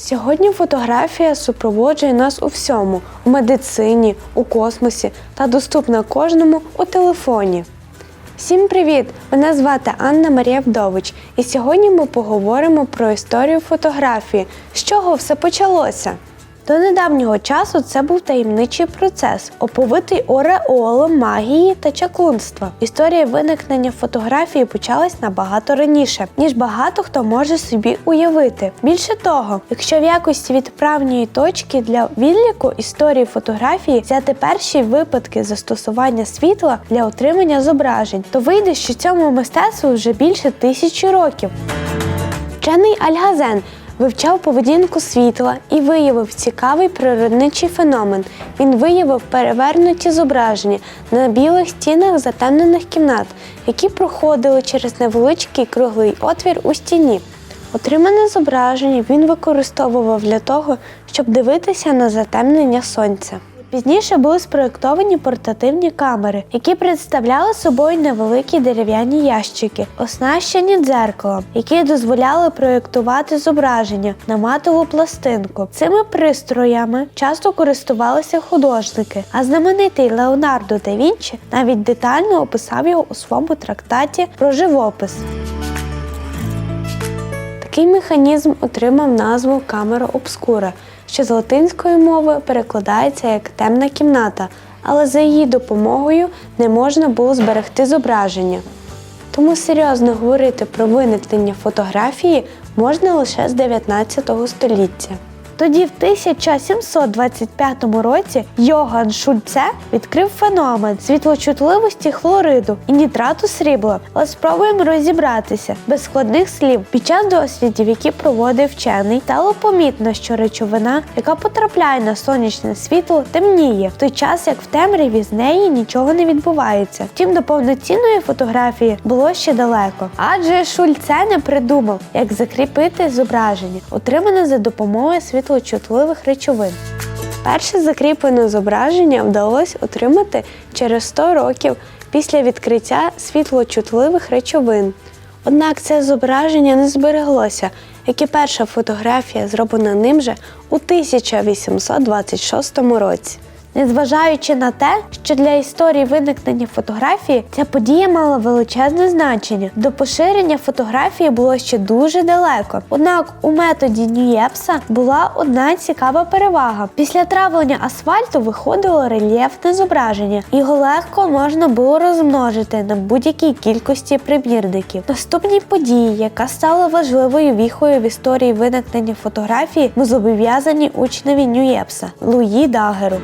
Сьогодні фотографія супроводжує нас у всьому у медицині, у космосі та доступна кожному у телефоні. Всім привіт! Мене звати Анна Марія Вдович, і сьогодні ми поговоримо про історію фотографії, з чого все почалося. До недавнього часу це був таємничий процес, оповитий ореолом магії та чаклунства. Історія виникнення фотографії почалась набагато раніше, ніж багато хто може собі уявити. Більше того, якщо в якості відправної точки для відліку історії фотографії взяти перші випадки застосування світла для отримання зображень, то вийде, що цьому мистецтву вже більше тисячі років. Вчений Альгазен вивчав поведінку світла і виявив цікавий природничий феномен. Він виявив перевернуті зображення на білих стінах затемнених кімнат, які проходили через невеличкий круглий отвір у стіні. Отримане зображення він використовував для того, щоб дивитися на затемнення сонця. Пізніше були спроєктовані портативні камери, які представляли собою невеликі дерев'яні ящики, оснащені дзеркалом, які дозволяли проєктувати зображення на матову пластинку. Цими пристроями часто користувалися художники, а знаменитий Леонардо да Вінчі навіть детально описав його у своєму трактаті про живопис. Такий механізм отримав назву камера обскура, що з латинської мови перекладається як темна кімната, але за її допомогою не можна було зберегти зображення. Тому серйозно говорити про виникнення фотографії можна лише з 19 століття. Тоді, в 1725 році, Йоган Шульце відкрив феномен світлочутливості хлориду і нітрату срібла. Але спробуємо розібратися без складних слів. Під час дослідів, які проводив вчений, стало помітно, що речовина, яка потрапляє на сонячне світло, темніє, в той час як в темряві з неї нічого не відбувається. Втім, до повноцінної фотографії було ще далеко. Адже Шульце не придумав, як закріпити зображення, отримане за допомогою світлочутливих речовин. Перше закріплене зображення вдалося отримати через 100 років після відкриття світлочутливих речовин. Однак це зображення не збереглося, як і перша фотографія, зроблена ним же у 1826 році. Незважаючи на те, що для історії виникнення фотографії ця подія мала величезне значення, до поширення фотографії було ще дуже далеко. Однак у методі Ньюєпса була одна цікава перевага. Після травлення асфальту виходило рельєфне зображення, його легко можна було розмножити на будь-якій кількості примірників. Наступній події, яка стала важливою віхою в історії виникнення фотографії, ми зобов'язані учневі Ньюєпса Луї Дагеру.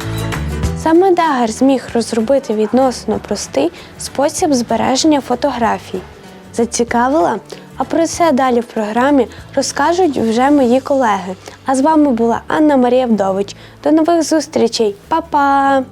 Саме Дагер зміг розробити відносно простий спосіб збереження фотографій. Зацікавила? А про це далі в програмі розкажуть вже мої колеги. А з вами була Анна Марія Вдович. До нових зустрічей, Па-па!